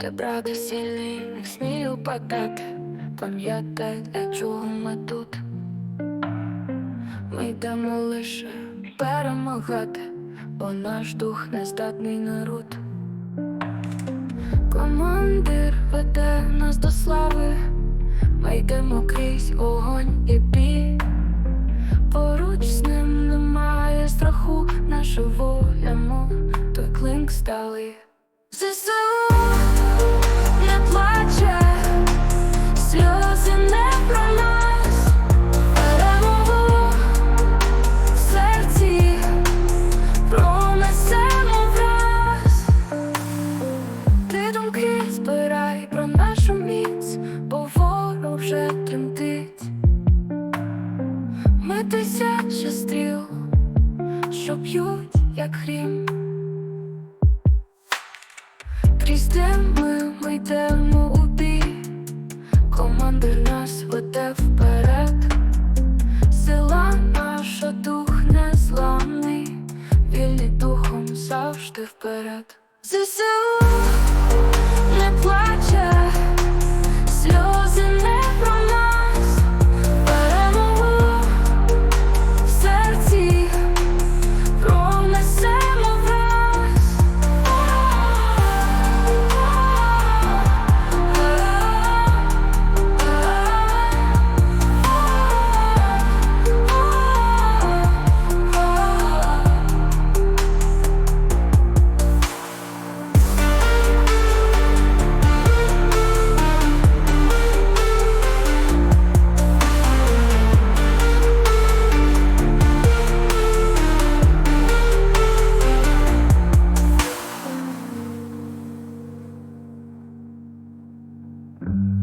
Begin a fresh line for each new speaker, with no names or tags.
Ти брат сильний, не смію падати. Пам'ятай, для чого ми тут. Ми йдемо лише перемагати, бо наш дух не здатний на руд. Командир веде нас до слави, ми йдемо крізь огонь і бій. Поруч з ним немає страху, наша воля, той клинк стали. Ми тисяча стріл, що б'ють, як хрім. Дими ми йдемо у бій, командир нас веде вперед. Сила наша, дух незламний, вільний духом завжди вперед. ЗСУ Mm-hmm.